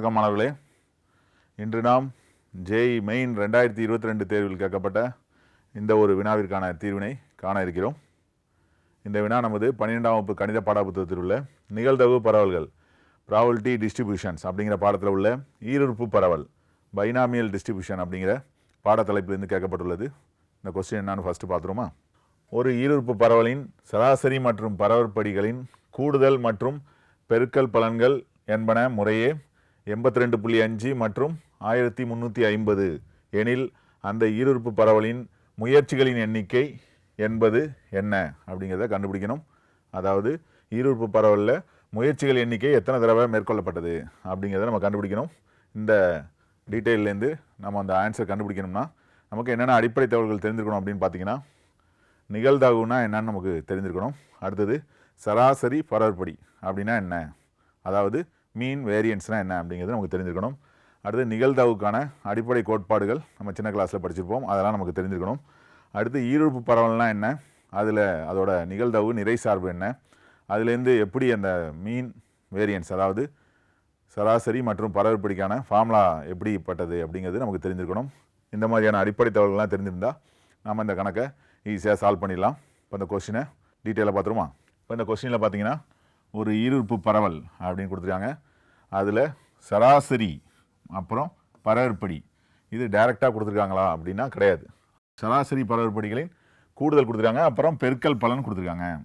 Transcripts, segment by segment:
வணக்கம் மாணவர்களே. இன்று நாம் ஜேஇ மெயின் ரெண்டாயிரத்தி இருபத்தி ரெண்டு தேர்வில் கேட்கப்பட்ட இந்த ஒரு வினாவிற்கான தீர்வினை காண இருக்கிறோம். இந்த வினா நமது பன்னிரெண்டாம் வகுப்பு கணித பாடப்புத்தகத்தில் உள்ள நிகழ்தகு பரவல்கள் ப்ராவல்டி டிஸ்ட்ரிபியூஷன்ஸ் அப்படிங்கிற பாடத்தில் உள்ள ஈருறுப்பு பரவல் பைனாமியல் டிஸ்ட்ரிபியூஷன் அப்படிங்கிற பாடத்தலைப்பிலிருந்து கேட்கப்பட்டுள்ளது. இந்த கொஸ்டின் என்னான்னு ஃபஸ்ட்டு பார்த்துருமா ஒரு ஈருறுப்பு பரவலின் சராசரி மற்றும் பரவற்படிகளின் கூடுதல் மற்றும் பெருக்கல் பலன்கள் என்பன முறையே எண்பத்தி ரெண்டு புள்ளி அஞ்சு மற்றும் ஆயிரத்தி முந்நூற்றி ஐம்பது. எனில் அந்த ஈருறுப்பு பரவலின் முயற்சிகளின் எண்ணிக்கை என்பது என்ன அப்படிங்கிறத கண்டுபிடிக்கணும். அதாவது ஈருறுப்பு பரவலில் முயற்சிகள் எண்ணிக்கை எத்தனை தடவை மேற்கொள்ளப்பட்டது அப்படிங்கிறத நம்ம கண்டுபிடிக்கணும். இந்த டீட்டெயிலேருந்து நம்ம அந்த ஆன்சர் கண்டுபிடிக்கணும்னா நமக்கு என்னென்ன அடிப்படை தகவல்கள் தெரிஞ்சிருக்கணும் அப்படின்னு பார்த்தீங்கன்னா நிகழ்தாகுனா என்னன்னு நமக்கு தெரிஞ்சிருக்கணும் அடுத்தது சராசரி பரவற்படி அப்படின்னா என்ன? அதாவது மீன் வேரியன்ஸ்னால் என்ன அப்படிங்கிறது நமக்கு தெரிஞ்சிருக்கணும். அடுத்து நிகழ்தவுக்கான அடிப்படை கோட்பாடுகள் நம்ம சின்ன கிளாஸில் படிச்சிருப்போம். அதெல்லாம் நமக்கு தெரிஞ்சிருக்கணும். அடுத்து ஈருறுப்பு பரவல்னால் என்ன? அதில் அதோட நிகழ்தவு நிறை சார்பு என்ன? அதுலேருந்து எப்படி அந்த மீன் வேரியன்ஸ் அதாவது சராசரி மற்றும் பரவற்படிக்கான ஃபார்முலா எப்படிப்பட்டது அப்படிங்கிறது நமக்கு தெரிஞ்சிருக்கணும். இந்த மாதிரியான அடிப்படை தகவல்கள்லாம் தெரிஞ்சிருந்தால் நாம் இந்த கணக்கை ஈஸியாக சால்வ் பண்ணிடலாம். இப்போ இந்த கொஸ்டினை டீட்டெயிலாக பார்த்துருமா? இப்போ இந்த கொஸ்டினில் பார்த்தீங்கன்னா ஒரு ஈருறுப்பு பரவல் அப்படின்னு கொடுத்துருக்காங்க. அதில் சராசரி அப்புறம் பரவற்படி. இது டைரெக்டாக கொடுத்துருக்காங்களா அப்படின்னா கிடையாது. சராசரி பரவற்படிகளின் கூடுதல் கொடுத்துருக்காங்க அப்புறம் பெருக்கல் பலன் கொடுத்துருக்காங்க.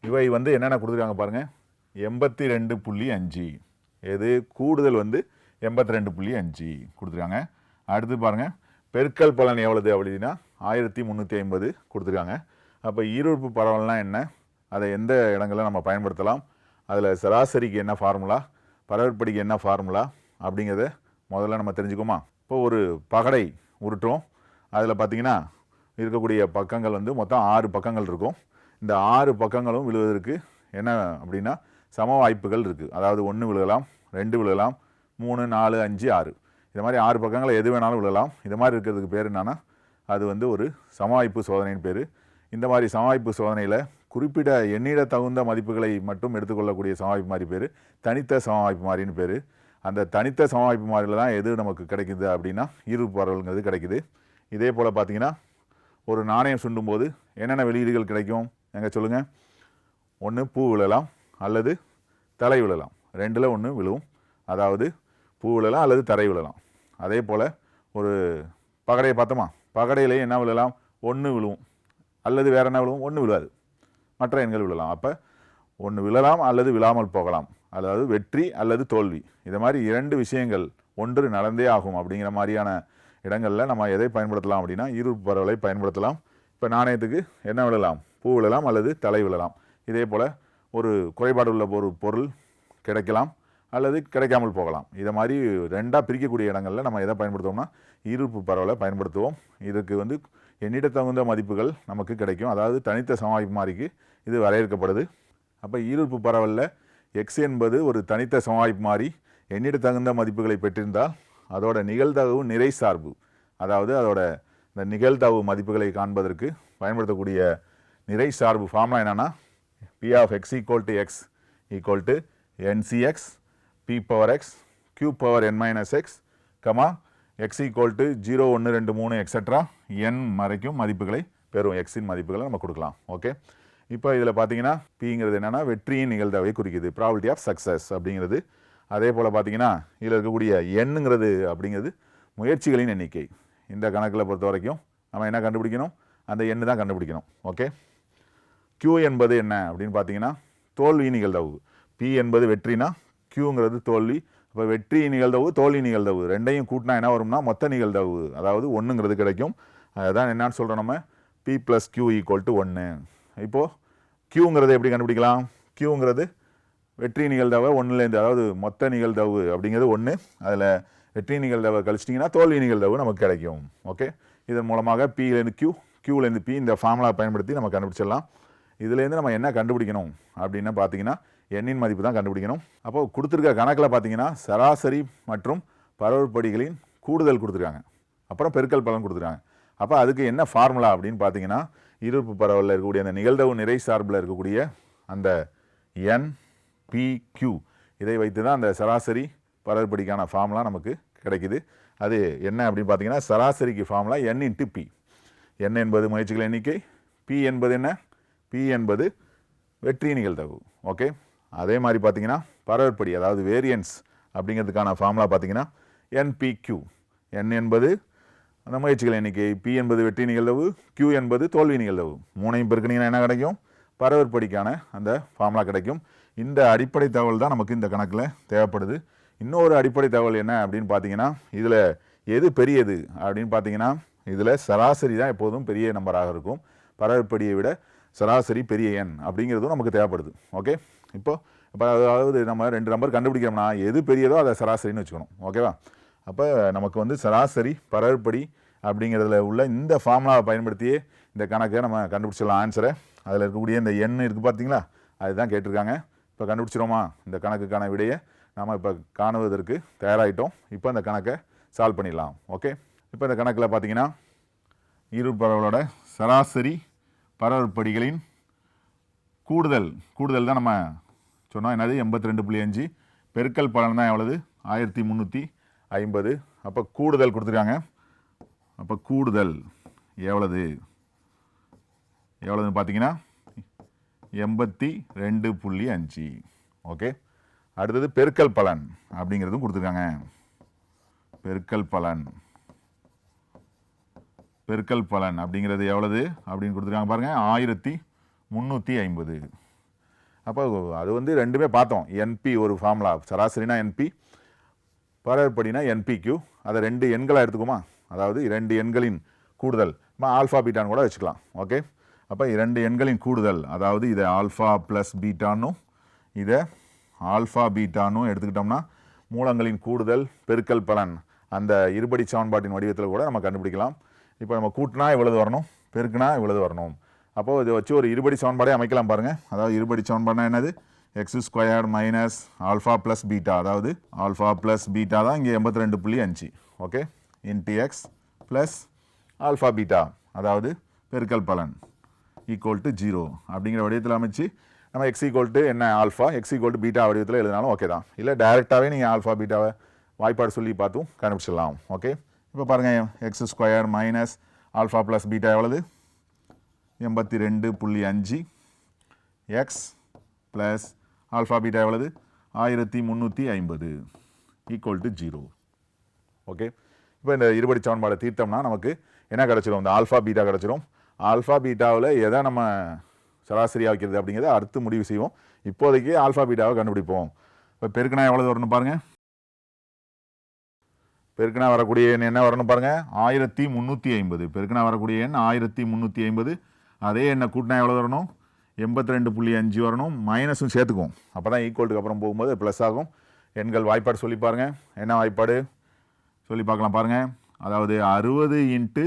இவை வந்து என்னென்ன கொடுத்துருக்காங்க பாருங்கள் எண்பத்தி ரெண்டு புள்ளி அஞ்சு. எது? கூடுதல் வந்து எண்பத்தி ரெண்டு புள்ளி அஞ்சு கொடுத்துருக்காங்க. அடுத்து பாருங்கள் பெருக்கல் பலன் எவ்வளவு அப்படின்னா ஆயிரத்தி முந்நூற்றி ஐம்பது கொடுத்துருக்காங்க. அப்போ ஈரோப்பு பரவல்னால் என்ன? அதை எந்த இடங்களில் நம்ம பயன்படுத்தலாம்? அதில் சராசரிக்கு என்ன ஃபார்முலா பரவற்படிக்கு என்ன ஃபார்முலா அப்படிங்கிறத முதல்ல நம்ம தெரிஞ்சுக்குமா இப்போ ஒரு பகடை உருட்டுறோம். அதில் பார்த்தீங்கன்னா இருக்கக்கூடிய பக்கங்கள் வந்து மொத்தம் ஆறு பக்கங்கள் இருக்கும். இந்த ஆறு பக்கங்களும் விழுவதற்கு என்ன அப்படின்னா சம வாய்ப்புகள் இருக்குது அதாவது ஒன்று விழுகலாம் ரெண்டு விழுகலாம் மூணு நாலு அஞ்சு ஆறு. இது மாதிரி ஆறு பக்கங்களை எது வேணாலும் விழலாம் இது மாதிரி இருக்கிறதுக்கு பேர் என்னென்னா அது வந்து ஒரு சமவாய்ப்பு சோதனைன்னு பேர். இந்த மாதிரி சமவாய்ப்பு சோதனையில் குறிப்பிட எண்ணிட தகுந்த மதிப்புகளை மட்டும் எடுத்துக்கொள்ளக்கூடிய சமவாய்ப்பு மாதிரி பேர். தனித்த சமவாய்ப்பு மாதிரின்னு பேர். அந்த தனித்த சமவாய்ப்பு மாதிரியில் தான் எது நமக்கு கிடைக்குது அப்படின்னா ஈர்ப்பு பரவல்ங்கிறது கிடைக்குது. இதே போல் பார்த்தீங்கன்னா ஒரு நாணயம் சுண்டும்போது என்னென்ன வெளியீடுகள் கிடைக்கும்? எங்கே சொல்லுங்கள் ஒன்று பூ விழலாம் அல்லது தலை விழலாம். ரெண்டில் ஒன்று விழுவும். அதாவது பூ விழலாம் அல்லது தரை விழலாம். அதே போல் ஒரு பகடையை பார்த்தோமா? பகடையிலே என்ன விழலாம்? ஒன்று விழுவும். அல்லது வேறு என்ன விழுவும்? ஒன்று விழுவாது. மற்ற எண்கள் விழலாம். அப்போ ஒன்று விழலாம் அல்லது விழாமல் போகலாம். அதாவது வெற்றி அல்லது தோல்வி. இது மாதிரி இரண்டு விஷயங்கள் ஒன்று நடந்தே ஆகும் அப்படிங்கிற மாதிரியான இடங்களில் நம்ம எதை பயன்படுத்தலாம் அப்படின்னா இரு பரவலை பயன்படுத்தலாம். இப்போ நாணயத்துக்கு என்ன விழலாம்? பூ விழலாம் அல்லது தலை விழலாம். இதே போல் ஒரு குறைபாடு உள்ள ஒரு பொருள் கிடைக்கலாம் அல்லது கிடைக்காமல் போகலாம். இதை மாதிரி ரெண்டாக பிரிக்கக்கூடிய இடங்களில் நம்ம எதை பயன்படுத்துவோம்னா இருப்பு பரவலை பயன்படுத்துவோம். இதுக்கு வந்து எண்ணிட தகுந்த மதிப்புகள் நமக்கு கிடைக்கும். அதாவது தனித்த சமவாய்ப்பு மாறிக்கு இது வரையறுக்கப்படுது. அப்போ ஈர்ப்பு பரவலில். எக்ஸ் என்பது ஒரு தனித்த சமவாய்ப்பு மாறி எண்ணிட தகுந்த மதிப்புகளை பெற்றிருந்தால் அதோட நிகழ்தகவு நிறை சார்பு அதாவது அதோட இந்த நிகழ்தகவு மதிப்புகளை காண்பதற்கு பயன்படுத்தக்கூடிய நிறை சார்பு ஃபார்முலா என்னென்னா P of X equal to X equal to NCX P power X Q power N minus X comma X equal to zero ஒன்று ரெண்டு மூணு எக்ஸட்ரா என் வரைக்கும் மதிப்புகளை பெறும் எக்ஸின் மதிப்புகளை நம்ம கொடுக்கலாம். ஓகே இப்போ இதில் பார்த்தீங்கன்னா பிங்கிறது என்னென்னா வெற்றியின் நிகழ்தகவை குறிக்குது. ப்ராபிலிட்டி ஆஃப் சக்ஸஸ் அப்படிங்கிறது. அதே போல் பார்த்தீங்கன்னா இதில் இருக்கக்கூடிய எண்ணுங்கிறது அப்படிங்கிறது முயற்சிகளின் எண்ணிக்கை. இந்த கணக்கில் பொறுத்த வரைக்கும் நம்ம என்ன கண்டுபிடிக்கணும்? அந்த எண்ணு தான் கண்டுபிடிக்கணும். ஓகே க்யூ என்பது என்ன அப்படின்னு பார்த்தீங்கன்னா தோல்வி நிகழ்தகவு. பி என்பது வெற்றினா கியூங்கிறது தோல்வி இப்போ வெற்றி நிகழ்தவு தோல்வி நிகழ்தவு. ரெண்டையும் கூட்டினா என்ன வரும்னா மொத்த நிகழ்தவு. அதாவது ஒன்றுங்கிறது கிடைக்கும். அதுதான் என்னன்னு சொல்கிறோம் நம்ம? P plus Q equal to ஒன்று இப்போது கியூங்கிறது எப்படி கண்டுபிடிக்கலாம்? கியூங்கிறது வெற்றி நிகழ்தவை ஒன்றுலேருந்து அதாவது மொத்த நிகழ்தவு அப்படிங்கிறது ஒன்று அதில் வெற்றி நிகழ்தவ கழிச்சிட்டிங்கன்னா தோல்வி நிகழ்தவு நமக்கு கிடைக்கும். ஓகே இதன் மூலமாக பியிலேருந்து கியூ கியூலேருந்து பி இந்த ஃபார்முலா பயன்படுத்தி நம்ம கண்டுபிடிச்சிடலாம். இதுலேருந்து நம்ம என்ன கண்டுபிடிக்கணும் அப்படின்னு பார்த்தீங்கன்னா எண்ணின் மதிப்பு தான் கண்டுபிடிக்கணும். அப்போ கொடுத்துருக்க கணக்கில் பார்த்தீங்கன்னா சராசரி மற்றும் பரவற்படிகளின் கூடுதல் கொடுத்துருக்காங்க. அப்புறம் பெருக்கல் பலன் கொடுத்துருக்காங்க. அப்போ அதுக்கு என்ன ஃபார்முலா அப்படின்னு பார்த்தீங்கன்னா இருப்பு பரவலில் இருக்கக்கூடிய அந்த நிகழ்தவு நிறை சார்பில் இருக்கக்கூடிய அந்த என் பி கியூ இதை வைத்து தான் அந்த சராசரி பரவற்படிக்கான ஃபார்முலா நமக்கு கிடைக்குது. அது என்ன அப்படின்னு பார்த்தீங்கன்னா சராசரிக்கு formula N into P N என்பது முயற்சிகள் எண்ணிக்கை பி என்பது என்ன? பி என்பது வெற்றி நிகழ்தகவு. ஓகே அதே மாதிரி பார்த்தீங்கன்னா பரவற்படி அதாவது வேரியன்ஸ் அப்படிங்கிறதுக்கான ஃபார்முலா பார்த்தீங்கன்னா என்பிக்யூ என் என்பது அந்த முயற்சிகள் எண்ணிக்கை பி என்பது வெற்றி நிகழ்வு கியூ என்பது தோல்வி நிகழ்வு மூணையும் பெருக்கினீங்கன்னா என்ன கிடைக்கும்? பரவற்படிக்கான அந்த ஃபார்முலா கிடைக்கும். இந்த அடிப்படை தகவல் தான் நமக்கு இந்த கணக்கில் தேவைப்படுது. இன்னொரு அடிப்படை தகவல் என்ன அப்படின்னு பார்த்தீங்கன்னா இதில் எது பெரியது அப்படின்னு பார்த்தீங்கன்னா இதில் சராசரி தான் எப்போதும் பெரிய நம்பராக இருக்கும். பரவற்படியை விட சராசரி பெரிய எண் அப்படிங்கிறதும் நமக்கு தேவைப்படுது. ஓகே இப்போ இப்போ அதாவது நம்ம ரெண்டு நம்பர் கண்டுபிடிக்கிறோம்னா எது பெரியதோ அதை சராசரின்னு வச்சுக்கணும். ஓகேவா அப்போ நமக்கு வந்து சராசரி பரவற்படி அப்படிங்கிறதுல உள்ள இந்த ஃபார்முலாவை பயன்படுத்தியே இந்த கணக்கை நம்ம கண்டுபிடிச்சிடலாம். ஆன்சரை அதில் இருக்கக்கூடிய இந்த எண் இருக்குது பார்த்தீங்களா? அதுதான் கேட்டிருக்காங்க. இப்போ கண்டுபிடிச்சிரோமா இந்த கணக்குக்கான விடையை நாம் இப்போ காணுவதற்கு தயாராகிட்டோம் இப்போ அந்த கணக்கை சால்வ் பண்ணிடலாம். ஓகே இப்போ இந்த கணக்கில் பார்த்தீங்கன்னா இரு பரவலோட சராசரி பரவற்படிகளின் கூடுதல் கூடுதல் தான் நம்ம சொன்னோம். என்னது? எண்பத்தி ரெண்டு புள்ளி அஞ்சு. பெருக்கல் பலன் தான் எவ்வளவு? ஆயிரத்தி முந்நூற்றி ஐம்பது. அப்போ கூடுதல் கொடுத்துருக்காங்க. அப்போ கூடுதல் எவ்வளவு? எவ்வளவுன்னு பார்த்தீங்கன்னா எண்பத்தி ரெண்டு புள்ளி அஞ்சு. ஓகே? அடுத்தது பெருக்கல் பலன் அப்படிங்கிறதும் கொடுத்துருக்காங்க. பெருக்கல் பலன். பெருக்கல் பலன் அப்படிங்கிறது எவ்வளவு அப்படின்னு கொடுத்துருக்காங்க பாருங்கள் ஆயிரத்தி முந்நூற்றி ஐம்பது. அப்போ அது வந்து ரெண்டுமே பார்த்தோம். என்பி ஒரு ஃபார்முலா சராசரினா என்பி பரவற்படினா என்பிக்யூ அதை ரெண்டு எண்களாக எடுத்துக்குமா? அதாவது இரண்டு எண்களின் கூடுதல். நம்ம ஆல்ஃபா பீட்டான்னு கூட வச்சுக்கலாம். ஓகே அப்போ இரண்டு எண்களின் கூடுதல் அதாவது இதை ஆல்ஃபா ப்ளஸ் பீட்டானும் இதை ஆல்ஃபா பீட்டானும் எடுத்துக்கிட்டோம்னா மூலங்களின் கூடுதல் பெருக்கல் பலன் அந்த இருபடி சமன்பாட்டின் வடிவத்தில் கூட நம்ம கண்டுபிடிக்கலாம். இப்போ நம்ம கூட்டினா இவ்வளவு வரணும் பெருக்குனா இவ்வளவு வரணும். அப்போது இதை வச்சு ஒரு இருபடி சமன்பாடே அமைக்கலாம் பாருங்கள் அதாவது இருபடி சமன்பாடுனா என்னது? X square minus alpha plus beta அதாவது ஆல்ஃபா ப்ளஸ் பீட்டா தான் இங்கே எண்பத்தி ரெண்டு புள்ளி அஞ்சு. Okay into X plus alpha beta அதாவது பெருக்கல் பலன் ஈக்குவல் டு ஜீரோ அப்படிங்கிற வடிவத்தில் அமைச்சு நம்ம எக்ஸ் ஈக்குவல் டு என்ன? Alpha X equal to beta வடிவத்தில் எழுதினாலும் ஓகே தான். இல்லை டேரெக்டாகவே நீங்கள் ஆல்ஃபா பீட்டாவை வாய்ப்பாடு சொல்லி பார்த்தும் கண்டுபிடிச்சிடலாம். ஓகே இப்போ பாருங்கள் X square minus alpha plus beta எவ்வளவு? எண்பத்தி ரெண்டு புள்ளி அஞ்சு. எக்ஸ் ப்ளஸ் ஆல்ஃபா பீட்டா எவ்வளவு? ஆயிரத்தி முந்நூற்றி ஐம்பது. ஈக்குவல் டு ஜீரோ ஓகே இப்போ இந்த இருபடி சமன்பாடை தீர்த்தோம்னா நமக்கு என்ன கிடச்சிரும்? இந்த ஆல்ஃபா பீட்டா கிடச்சிரும். ஆல்ஃபா பீட்டாவில் எதை நம்ம சராசரியாக வைக்கிறது அப்படிங்கிறத அடுத்து முடிவு செய்வோம். இப்போதைக்கு ஆல்ஃபா பீட்டாவை கண்டுபிடிப்போம். இப்போ பெருக்கினா எவ்வளவு வரணும் பாருங்கள் பெருக்கினா வரக்கூடிய எண் என்ன வரணும் பாருங்கள் ஆயிரத்தி முந்நூற்றி ஐம்பது. பெருக்கினா வரக்கூடிய எண் ஆயிரத்தி முந்நூற்றி ஐம்பது. அதே என்ன கூட்டினா எவ்வளோ வரணும்? எண்பத்தி ரெண்டு புள்ளி அஞ்சு வரணும். மைனஸும் சேர்த்துக்கும் அப்போ தான் ஈக்குவல்ட்டுக்கு அப்புறம் போகும்போது ப்ளஸ் ஆகும். எண்கள் வாய்ப்பாடு சொல்லி பாருங்கள் என்ன வாய்ப்பாடு? சொல்லி பார்க்கலாம் பாருங்கள் அதாவது அறுபது இன்ட்டு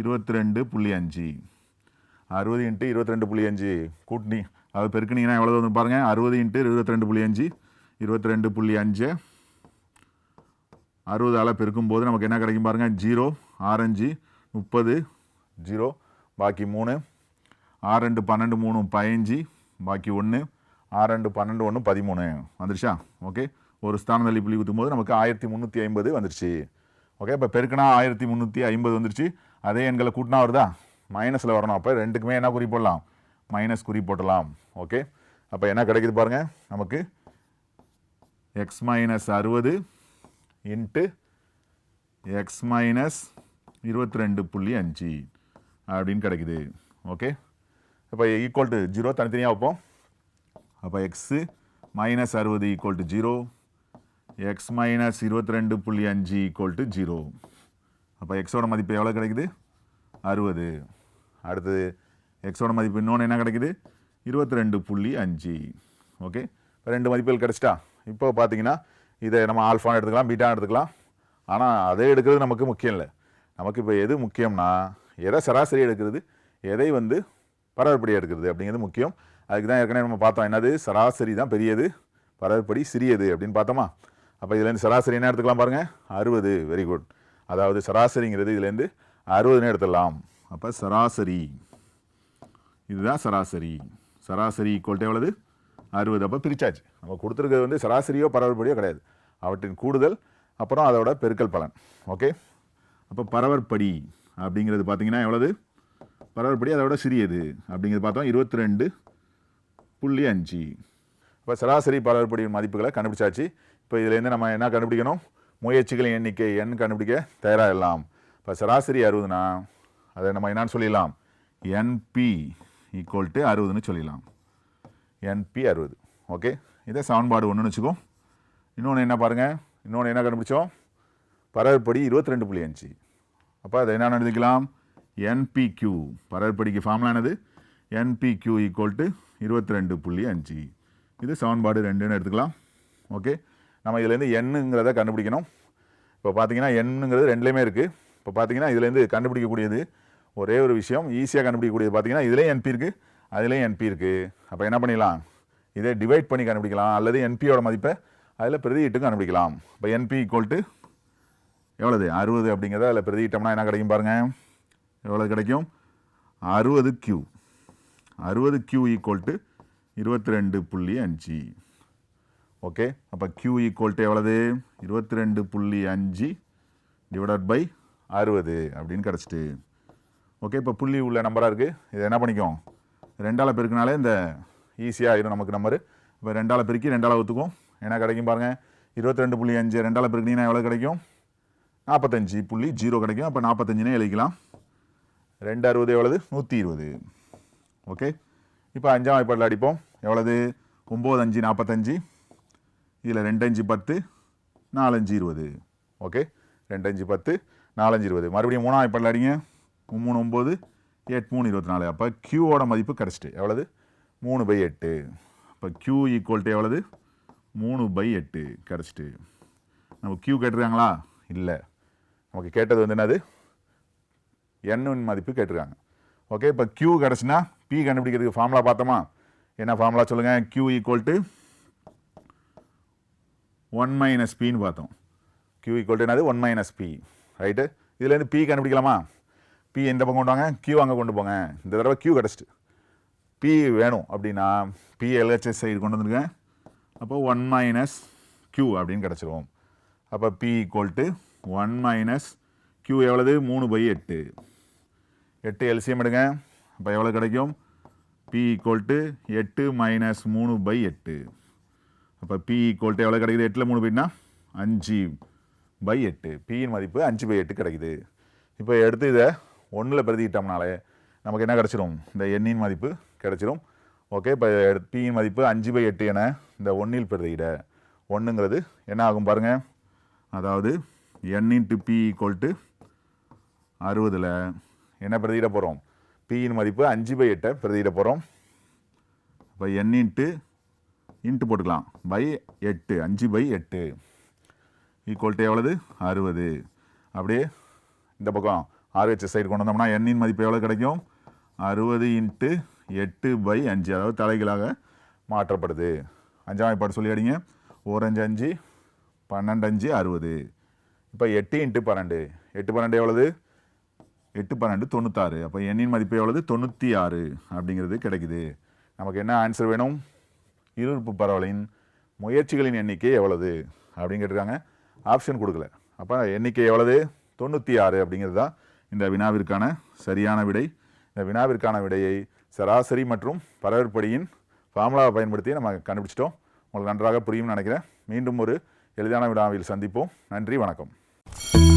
இருபத்தி ரெண்டு புள்ளி அஞ்சு. அறுபது இன்ட்டு இருபத்தி ரெண்டு புள்ளி அஞ்சு. கூட்டணி அது பெருக்குனீங்கன்னா எவ்வளோ வந்து பாருங்கள் அறுபது இன்ட்டு இருபத்தி ரெண்டு புள்ளி அஞ்சு. இருபத்தி ரெண்டு புள்ளி அஞ்சு. அறுபதால் பெருக்கும்போது நமக்கு என்ன கிடைக்கும் பாருங்கள் ஜீரோ ஆரஞ்சு முப்பது ஜீரோ பாக்கி மூணு ஆறு ரெண்டு பன்னெண்டு மூணு பதினஞ்சு பாக்கி ஒன்று ஆறு ரெண்டு பன்னெண்டு ஒன்று பதிமூணு. வந்துருச்சா? ஓகே. ஒரு ஸ்தான தள்ளி புள்ளி ஊற்றும் போது நமக்கு ஆயிரத்தி முந்நூற்றி ஐம்பது வந்துருச்சு. ஓகே இப்போ பெருக்கினா ஆயிரத்தி முந்நூற்றி ஐம்பது வந்துருச்சு. அதே எண்களை கூட்டினா வருதா? மைனஸில் வரணும். அப்போ ரெண்டுக்குமே என்ன குறி போடலாம்? மைனஸ் குறி போட்டலாம். ஓகே. அப்போ என்ன கிடைக்குது பாருங்கள் நமக்கு எக்ஸ் மைனஸ் அறுபது இன்ட்டு எக்ஸ் மைனஸ் இருபத்தி ரெண்டு புள்ளி அஞ்சு. அப்படின்னு கிடைக்குது. ஓகே இப்போ ஈக்குவல் டு ஜீரோ தனித்தனியாக வைப்போம். அப்போ எக்ஸு மைனஸ் அறுபது equal to zero X minus இருபத்தி ரெண்டு புள்ளி அஞ்சு ஈக்குவல் டு ஜீரோ அப்போ எக்ஸோட மதிப்பு எவ்வளோ கிடைக்குது? அறுபது. அடுத்தது எக்ஸோட மதிப்பு இன்னொன்று என்ன கிடைக்குது? இருபத்தி ரெண்டு புள்ளி அஞ்சு. ஓகே இப்போ ரெண்டு மதிப்புகள் கிடச்சிட்டா? இப்போ பார்த்தீங்கன்னா இதை நம்ம ஆல்ஃபான்னு எடுத்துக்கலாம் பீட்டான்னு எடுத்துக்கலாம். ஆனால் அதை எடுக்கிறது நமக்கு முக்கியம் இல்லை. நமக்கு இப்போ எது முக்கியம்னா எதை சராசரி எடுக்கிறது எதை வந்து பரவற்படி எடுக்கிறது அப்படிங்கிறது முக்கியம். அதுக்கு தான் ஏற்கனவே நம்ம பார்த்தோம் என்னது? சராசரி தான் பெரியது பரவற்படி சிறியது அப்படின்னு பார்த்தோமா? அப்போ இதுலேருந்து சராசரி என்ன எடுத்துக்கலாம் பாருங்கள் அறுபது வெரி குட் அதாவது சராசரிங்கிறது இதுலேருந்து அறுபதுன்னு எடுத்துடலாம். அப்போ சராசரி இதுதான் சராசரி. சராசரி ஈக்குவல்ட்டு எவ்வளவு? அறுபது. அப்போ பிரிச்சாச்சு. நம்ம கொடுத்துருக்கிறது வந்து சராசரியோ பரவற்படியோ கிடையாது. அவற்றின் கூடுதல் அப்புறம் அதோட பெருக்கல் பலன். ஓகே அப்போ பரவற்படி அப்படிங்கிறது பார்த்தீங்கன்னா எவ்வளவு? பரவற்படி அதை விட சிறியது. அப்படிங்கிறது பார்த்தோம் இருபத்தி ரெண்டு புள்ளி அஞ்சு. இப்போ சராசரி பரவற்படியின் மதிப்புகளை கண்டுபிடிச்சாச்சு. இப்போ இதுலேருந்து நம்ம என்ன கண்டுபிடிக்கணும்? முயற்சிகளின் எண்ணிக்கை எண் கண்டுபிடிக்க தயாராகலாம். இப்போ சராசரி அறுபதுனா அதை நம்ம என்னன்னு சொல்லிடலாம்? என்பி ஈக்குவல் டு அறுபதுன்னு சொல்லிடலாம். என்பி அறுபது. ஓகே இதை சமன்பாடு ஒன்றுன்னு வச்சுக்கோ. இன்னொன்று என்ன பாருங்கள் இன்னொன்று என்ன கண்டுபிடிச்சோம்? பரவற்படி இருபத்தி ரெண்டு புள்ளி அஞ்சு. அப்போ அதை என்ன எழுதிக்கலாம்? என்பிக்யூ பரவற்படிக்கு ஃபார்முலா என்னது? N p q equal to இருபத்தி ரெண்டு புள்ளி அஞ்சு. இது சமன்பாடு ரெண்டுன்னு எடுத்துக்கலாம். ஓகே நம்ம இதுலேருந்து எண்ணுங்கிறத கண்டுபிடிக்கணும். இப்போ பார்த்தீங்கன்னா எண்ணுங்கிறது ரெண்டுலேயுமே இருக்குது இப்போ பார்த்தீங்கன்னா இதுலேருந்து கண்டுபிடிக்கக்கூடியது ஒரே ஒரு விஷயம். ஈஸியாக கண்டுபிடிக்கக்கூடியது பார்த்தீங்கன்னா இதுலேயும் என்பி இருக்குது அதுலேயும் என்பி இருக்குது அப்போ என்ன பண்ணிடலாம்? இதை டிவைட் பண்ணி கண்டுபிடிக்கலாம். அல்லது என்பியோட மதிப்பை அதில் பிரதியிட்டு கண்டுபிடிக்கலாம். இப்போ என்பி ஈக்குவல் டு எவ்வளவு? அறுபது அப்படிங்கிறத? அதில் பிரதிக்கிட்டோம்னா என்ன கிடைக்கும் பாருங்கள் எவ்வளோ கிடைக்கும்? அறுபது கியூ அறுபது கியூ ஈக்குவல் டு இருபத்தி ரெண்டு புள்ளி அஞ்சு. ஓகே அப்போ கியூ ஈக்குவல் டு எவ்வளவு? இருபத்தி ரெண்டு புள்ளி அஞ்சு டிவைடட் பை அறுபது அப்படின்னு கிடச்சிட்டு. ஓகே இப்போ புள்ளி உள்ள நம்பராக இருக்குது இதை என்ன பண்ணிக்கும்? ரெண்டால் பெருக்கினாலே இந்த ஈஸியாக ஆயிடும் நமக்கு நம்பரு இப்போ ரெண்டால் பெருக்கி ரெண்டால் ஒத்துக்கும். என்ன கிடைக்கும் பாருங்கள் இருபத்தி ரெண்டு புள்ளி அஞ்சு ரெண்டால் பெருக்கினீங்கன்னா எவ்வளோ கிடைக்கும்? நாற்பத்தஞ்சு புள்ளி ஜீரோ கிடைக்கும். அப்போ நாற்பத்தஞ்சுனே எழுதிக்கலாம். ரெண்டு அறுபது எவ்வளவு? நூற்றி இருபது. ஓகே? இப்போ அஞ்சாம் வாய்ப்பாட்டில் அடிப்போம். எவ்வளவு? ஒம்பது அஞ்சு நாற்பத்தஞ்சு இதில் ரெண்டு அஞ்சு பத்து. நாலஞ்சு இருபது. ஓகே? ரெண்டஞ்சு பத்து. நாலஞ்சு இருபது. மறுபடியும் மூணாம் வாய்ப்பாட்டில் அடிங்க. மூணு ஒம்பது எட்டு மூணு இருபத்தி நாலு அப்போ க்யூவோட மதிப்பு கிடச்சிட்டு எவ்வளவு? மூணு பை எட்டு. இப்போ க்யூ ஈக்குவல் டு எவ்வளவு? மூணு பை எட்டு. கிடச்சிட்டு. நம்ம க்யூ கேட்டிருக்காங்களா? இல்லை. நமக்கு கேட்டது வந்து என்னது? எண்ணின் மதிப்பு கேட்டிருக்காங்க. ஓகே இப்போ க்யூ கிடச்சுன்னா பி கண்டுபிடிக்கிறதுக்கு ஃபார்முலா பார்த்தோமா? என்ன ஃபார்முலா சொல்லுங்கள் Q equal to one minus பின்னு பார்த்தோம். க்யூ ஈக்குவல் டு என்னது? ஒன் மைனஸ் பி ரைட்டு இதுலேருந்து பி கண்டுபிடிக்கலாமா? பி எந்த பக்கம் கொண்டு வாங்க? க்யூ அங்கே கொண்டு போங்க. இந்த தடவை க்யூ கிடச்சிட்டு. பி வேணும் அப்படின்னா பி எல்ஹெச்எஸ் சைடு கொண்டு வந்துருக்கேன் அப்போ ஒன் மைனஸ் க்யூ அப்படின்னு கிடச்சிருவோம் அப்போ P equal to one minus Q எவ்வளவு? மூணு பை எட்டு. எட்டு எல்சிஎம் எடுங்க. அப்போ எவ்வளோ கிடைக்கும்? பி ஈக்குவல் டு எட்டு மைனஸ் மூணு பை எட்டு. அப்போ பி ஈக்குவல் டு எவ்வளோ கிடைக்குது? எட்டில் மூணு பைனா அஞ்சு பை எட்டு. பியின் மதிப்பு அஞ்சு பை எட்டு கிடைக்குது. இப்போ எடுத்து இதை ஒன்றில் பிரதிக்கிட்டோம்னாலே நமக்கு என்ன கிடச்சிரும்? இந்த எண்ணின் மதிப்பு கிடச்சிரும். ஓகே இப்போ பியின் மதிப்பு அஞ்சு பை எட்டு என இந்த ஒன்றில் பிரதியிட ஒன்றுங்கிறது என்ன ஆகும் பாருங்கள் அதாவது N into P equal to அறுபதில் என்ன பிரதியிட போகிறோம் பியின் மதிப்பு அஞ்சு பை எட்டை பிரதியிட போகிறோம் இப்போ என் இன்ட்டு இன்ட்டு போட்டுக்கலாம். பை எட்டு அஞ்சு பை எட்டு. ஈக்குவல் டு எவ்வளவு? அறுபது. அப்படியே இந்த பக்கம் ஆர்ஹெச்எஸ் சைடு கொண்டு வந்தோம்னா எண்ணின் மதிப்பு எவ்வளோ கிடைக்கும்? அறுபது இன்ட்டு எட்டு பை அஞ்சு. அதாவது தலைகளாக மாற்றப்படுது. அஞ்சாம் பாட்டு சொல்லி அடிங்க ஓரஞ்சு அஞ்சு பன்னெண்டு அஞ்சு அறுபது. இப்போ எட்டு இன்ட்டு பன்னெண்டு. எட்டு பன்னெண்டு எவ்வளவு? எட்டு பன்னெண்டு தொண்ணூத்தாறு. அப்போ எண்ணின் மதிப்பு எவ்வளவு? தொண்ணூற்றி ஆறு அப்படிங்கிறது கிடைக்குது. நமக்கு என்ன ஆன்சர் வேணும்? இருப்பு பரவலின் முயற்சிகளின் எண்ணிக்கை எவ்வளவு? அப்படின்னு கேட்டிருக்காங்க ஆப்ஷன் கொடுக்கல. அப்போ எண்ணிக்கை எவ்வளவு? தொண்ணூற்றி ஆறு அப்படிங்கிறது தான் இந்த வினாவிற்கான சரியான விடை. இந்த வினாவிற்கான விடையை சராசரி மற்றும் பரவற்படியின் ஃபார்முலாவை பயன்படுத்தி நம்ம கண்டுபிடிச்சிட்டோம். உங்களுக்கு நன்றாக புரியும்னு நினைக்கிறேன். மீண்டும் ஒரு எளிதான வினாவில் சந்திப்போம். நன்றி வணக்கம். Thank you.